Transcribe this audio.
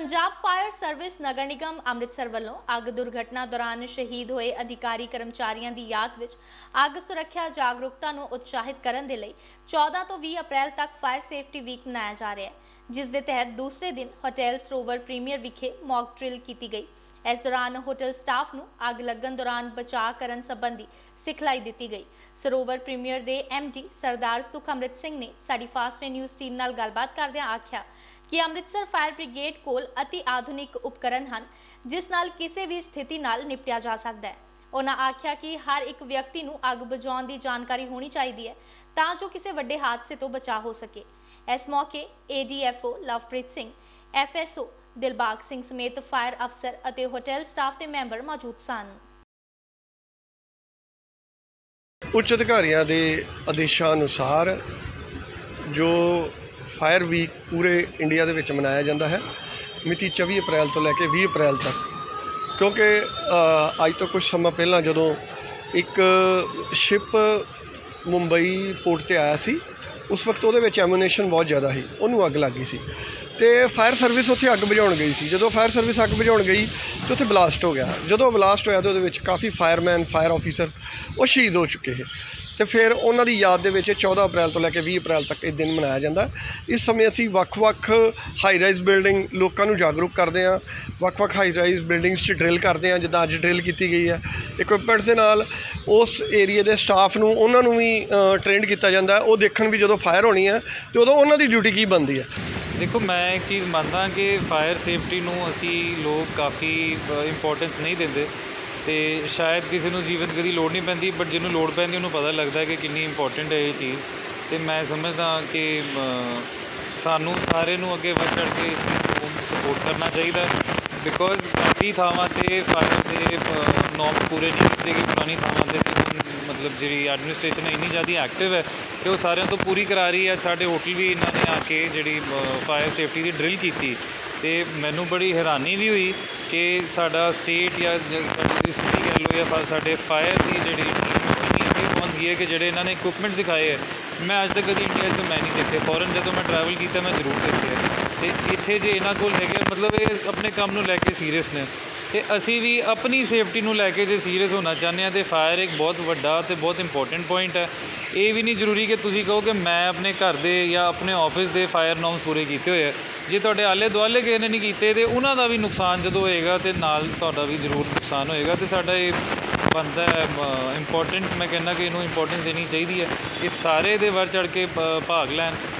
Punjab fire service Nagar Nigam Amritsar ਵੱਲੋਂ ਅੱਗ ਦੁਰਘਟਨਾ ਦੌਰਾਨ ਸ਼ਹੀਦ ਹੋਏ ਅਧਿਕਾਰੀ ਕਰਮਚਾਰੀਆਂ ਦੀ ਯਾਦ ਵਿੱਚ ਅੱਗ ਸੁਰੱਖਿਆ ਜਾਗਰੂਕਤਾ ਨੂੰ ਉਤਸ਼ਾਹਿਤ ਕਰਨ ਦੇ ਲਈ 14 ਤੋਂ 20 ਅਪ੍ਰੈਲ ਤੱਕ ਫਾਇਰ ਸੇਫਟੀ ਵੀਕ ਮਨਾਇਆ ਜਾ ਰਿਹਾ ਹੈ। ਜਿਸ ਦੇ ਤਹਿਤ ਦੂਸਰੇ ਦਿਨ ਹੋਟਲ ਸਰੋਵਰ ਪ੍ਰੀਮੀਅਰ ਵਿਖੇ ਮੌਕ ਡਰਿਲ ਕੀਤੀ ਗਈ। ਇਸ ਦੌਰਾਨ ਹੋਟਲ ਸਟਾਫ ਨੂੰ ਅੱਗ ਲੱਗਣ ਦੌਰਾਨ ਬਚਾਅ ਕਰਨ ਸੰਬੰਧੀ ਸਿਖਲਾਈ ਦਿੱਤੀ ਗਈ। ਸਰੋਵਰ ਪ੍ਰੀਮੀਅਰ ਦੇ ਡੀ ਸਰਦਾਰ ਸੁਖ ਅੰਮ੍ਰਿਤ ਸਿੰਘ ਨੇ ਸਾਡੀ ਫਾਸਟਵੇ ਨਿਊਜ਼ ਟੀਮ ਨਾਲ ਗੱਲਬਾਤ ਕਰਦਿਆਂ ਆਖਿਆ ਕਿ ਅੰਮ੍ਰਿਤਸਰ ਫਾਇਰ ਬ੍ਰਿਗੇਡ ਕੋਲ ਅਤੀ ਆਧੁਨਿਕ ਉਪਕਰਨ ਹਨ, ਜਿਸ ਨਾਲ ਕਿਸੇ ਵੀ ਸਥਿਤੀ ਨਾਲ ਨਿਪਟਿਆ ਜਾ ਸਕਦਾ ਹੈ। ਉਹਨਾਂ ਆਖਿਆ ਕਿ ਹਰ ਇੱਕ ਵਿਅਕਤੀ ਨੂੰ ਅੱਗ ਬੁਝਾਉਣ ਦੀ ਜਾਣਕਾਰੀ ਹੋਣੀ ਚਾਹੀਦੀ ਹੈ, ਤਾਂ ਜੋ ਕਿਸੇ ਵੱਡੇ ਹਾਦਸੇ ਤੋਂ ਬਚਾਅ ਹੋ ਸਕੇ। ਇਸ ਮੌਕੇ ਏਡੀਐਫਓ ਲਵਪ੍ਰੀਤ ਸਿੰਘ ਐਫਐਸਓ ਦਿਲਬਾਗ ਸਿੰਘ ਸਮੇਤ ਫਾਇਰ ਅਫਸਰ ਅਤੇ ਹੋਟਲ ਸਟਾਫ ਦੇ ਮੈਂਬਰ ਮੌਜੂਦ ਸਨ। ਉੱਚ ਅਧਿਕਾਰੀਆਂ ਦੇ ਆਦੇਸ਼ਾਂ ਅਨੁਸਾਰ ਜੋ ਫਾਇਰ ਵੀਕ ਪੂਰੇ ਇੰਡੀਆ ਦੇ ਵਿੱਚ ਮਨਾਇਆ ਜਾਂਦਾ ਹੈ। ਮਿਤੀ 24 ਅਪ੍ਰੈਲ ਤੋਂ ਲੈ ਕੇ 20 ਅਪ੍ਰੈਲ ਤੱਕ। ਕਿਉਂਕਿ ਅੱਜ ਤੋਂ ਕੁਝ ਸਮਾਂ ਪਹਿਲਾਂ ਜਦੋਂ ਇੱਕ ਸ਼ਿਪ ਮੁੰਬਈ ਪੋਰਟ ਤੇ ਆਇਆ ਸੀ, ਉਸ ਵਕਤ ਉਹਦੇ ਵਿੱਚ ਐਮੂਨੇਸ਼ਨ ਬਹੁਤ ਜ਼ਿਆਦਾ ਸੀ। ਉਹਨੂੰ ਅੱਗ ਲੱਗ ਗਈ ਸੀ। ਤੇ ਫਾਇਰ ਸਰਵਿਸ ਉੱਥੇ ਅੱਗ ਬੁਝਾਉਣ ਗਈ ਸੀ। ਜਦੋਂ ਫਾਇਰ ਸਰਵਿਸ ਅੱਗ ਬੁਝਾਉਣ ਗਈ ਤੇ ਉੱਥੇ ਬਲਾਸਟ ਹੋ ਗਿਆ। ਜਦੋਂ ਬਲਾਸਟ ਹੋਇਆ ਤੇ ਉਹਦੇ ਵਿੱਚ ਕਾਫੀ ਫਾਇਰਮੈਨ ਫਾਇਰ ਆਫੀਸਰਸ ਉਹ ਸ਼ਹੀਦ ਹੋ ਚੁੱਕੇ ਹੈ ਤੇ ਫਿਰ ਉਹਨਾਂ ਦੀ ਯਾਦ ਦੇ ਵਿੱਚ 14 ਅਪ੍ਰੈਲ ਤੋਂ ਲੈ ਕੇ 20 ਅਪ੍ਰੈਲ ਤੱਕ ਇਹ ਦਿਨ ਮਨਾਇਆ ਜਾਂਦਾ। ਇਸ ਸਮੇਂ ਅਸੀਂ ਵੱਖ-ਵੱਖ ਹਾਈ ਰਾਈਜ਼ ਬਿਲਡਿੰਗ ਲੋਕਾਂ ਨੂੰ ਜਾਗਰੂਕ ਕਰਦੇ ਹਾਂ। ਵੱਖ-ਵੱਖ ਹਾਈ ਰਾਈਜ਼ ਬਿਲਡਿੰਗਸ 'ਚ ਡਰਿਲ ਕਰਦੇ ਹਾਂ, ਜਿੱਦਾਂ ਅੱਜ ਡਰਿਲ ਕੀਤੀ ਗਈ ਹੈ। ਇਕਵਿਪਮੈਂਟਸ ਦੇ ਨਾਲ ਉਸ ਏਰੀਆ ਦੇ ਸਟਾਫ ਨੂੰ, ਉਹਨਾਂ ਨੂੰ ਵੀ ਟ੍ਰੇਨਡ ਕੀਤਾ ਜਾਂਦਾ ਉਹ ਦੇਖਣ ਵੀ ਜਦੋਂ ਫਾਇਰ ਹੋਣੀ ਹੈ, ਤੇ ਉਦੋਂ ਉਹਨਾਂ ਦੀ ਡਿਊਟੀ ਕੀ ਬਣਦੀ ਹੈ? ਦੇਖੋ, ਮੈਂ ਇੱਕ ਚੀਜ਼ ਮੰਨਦਾ ਕਿ ਫਾਇਰ ਸੇਫਟੀ ਨੂੰ ਅਸੀਂ ਲੋਕ ਕਾਫੀ ਇੰਪੋਰਟੈਂਸ ਨਹੀਂ ਦਿੰਦੇ। ਤੇ ਸ਼ਾਇਦ ਕਿਸੇ ਨੂੰ ਜੀਵਨ ਕਦੀ ਲੋੜ ਨਹੀਂ ਪੈਂਦੀ ਬਟ ਜਿਹਨੂੰ ਲੋੜ ਪੈਂਦੀ, ਉਹਨੂੰ ਪਤਾ ਲੱਗਦਾ ਕਿ ਕਿੰਨੀ ਇੰਪੋਰਟੈਂਟ ਹੈ ਇਹ ਚੀਜ਼। ਤੇ ਮੈਂ ਸਮਝਦਾ ਕਿ ਸਾਨੂੰ ਸਾਰੇ ਨੂੰ ਅੱਗੇ ਵੱਧ ਚੜ੍ਹ ਕੇ ਸਪੋਰਟ ਕਰਨਾ ਚਾਹੀਦਾ ਬਿਕੋਜ਼ ਕਾਫੀ ਥਾਵਾਂ ਤੇ ਫਾਇਰ ਦੇ ਨੋਰਮ ਪੂਰੇ ਨਹੀਂ ਕੀਤੇ ਗਏ, ਪੁਰਾਣੀ ਥਾਵਾਂ ਤੇ ਤੇ ਮਤਲਬ ਜਿਹੜੀ ਐਡਮਿਨਿਸਟ੍ਰੇਸ਼ਨ ਹੈ ਇੰਨੀ ਜ਼ਿਆਦਾ ਐਕਟਿਵ ਹੈ ਕਿ ਉਹ ਸਾਰਿਆਂ ਤੋਂ ਪੂਰੀ ਕਰਾ ਰਹੀ ਹੈ। ਸਾਡੇ ਹੋਟਲ ਵੀ ਇਹਨਾਂ ਨੇ ਆ ਕੇ ਜਿਹੜੀ ਫਾਇਰ ਸੇਫਟੀ ਦੀ ਡਰਿਲ ਕੀਤੀ। ਤੇ ਮੈਨੂੰ ਬੜੀ ਹੈਰਾਨੀ ਵੀ ਹੋਈ ਕਿ ਸਾਡਾ ਸਟੇਟ ਜਾਂ ਸਾਡੀ ਸਿਟੀ ਕਹਿ ਲਓ ਜਾਂ ਫਾ- ਸਾਡੇ ਫਾਇਰ ਦੀ ਜਿਹੜੀ ਟੀਮ ਪਹੁੰਚ ਗਈ ਹੈ ਕਿ ਜਿਹੜੇ ਇਹਨਾਂ ਨੇ ਇਕਵਿਪਮੈਂਟ ਦਿਖਾਏ ਹੈ। ਮੈਂ ਅੱਜ ਤੱਕ ਕਦੀ ਇੰਡੀਆ 'ਚ ਮੈਂ ਨਹੀਂ ਦੇਖੇ। ਫੋਰਨ ਜਦੋਂ ਮੈਂ ਟਰੈਵਲ ਕੀਤਾ, ਮੈਂ ਜ਼ਰੂਰ ਦੇਖਿਆ ਹੈ। ਤੇ ਇੱਥੇ ਜੇ ਇਹਨਾਂ ਕੋਲ ਹੈਗੇ ਮਤਲਬ ਇਹ ਆਪਣੇ ਕੰਮ ਨੂੰ ਲੈ ਕੇ ਸੀਰੀਅਸ ਨੇ। ਤੇ ਅਸੀਂ ਵੀ ਆਪਣੀ ਸੇਫਟੀ ਨੂੰ ਲੈ ਕੇ ਜੇ ਸੀਰੀਅਸ ਹੋਣਾ ਚਾਹੁੰਦੇ ਹਾਂ ਤੇ ਫਾਇਰ ਇੱਕ ਬਹੁਤ ਵੱਡਾ ਤੇ ਬਹੁਤ ਇੰਪੋਰਟੈਂਟ ਪੁਆਇੰਟ ਹੈ। ਇਹ ਵੀ ਨਹੀਂ ਜ਼ਰੂਰੀ ਕਿ ਤੁਸੀਂ ਕਹੋ ਕਿ ਮੈਂ ਆਪਣੇ ਘਰ ਦੇ ਜਾਂ ਆਪਣੇ ਆਫਿਸ ਦੇ ਫਾਇਰ ਨੋਰਮਸ ਪੂਰੇ ਕੀਤੇ ਹੋਏ ਆ। ਜੇ ਤੁਹਾਡੇ ਆਲੇ ਦੁਆਲੇ ਕਿਸੇ ਨੇ ਨਹੀਂ ਕੀਤੇ ਤੇ ਉਹਨਾਂ ਦਾ ਵੀ ਨੁਕਸਾਨ ਜਦੋਂ ਹੋਏਗਾ ਤੇ ਨਾਲ ਤੁਹਾਡਾ ਵੀ ਜ਼ਰੂਰ ਨੁਕਸਾਨ ਹੋਏਗਾ ਤੇ ਸਾਡਾ ਇਹ ਬਣਦਾ ਇੰਪੋਰਟੈਂਟ ਮੈਂ ਕਹਿੰਦਾ ਕਿ ਇਹਨੂੰ ਇੰਪੋਰਟੈਂਸ ਦੇਣੀ ਚਾਹੀਦੀ ਹੈ। ਇਹ ਸਾਰੇ ਦੇ ਵਰ ਚੜ ਕੇ ਭਾਗ ਲੈਣ।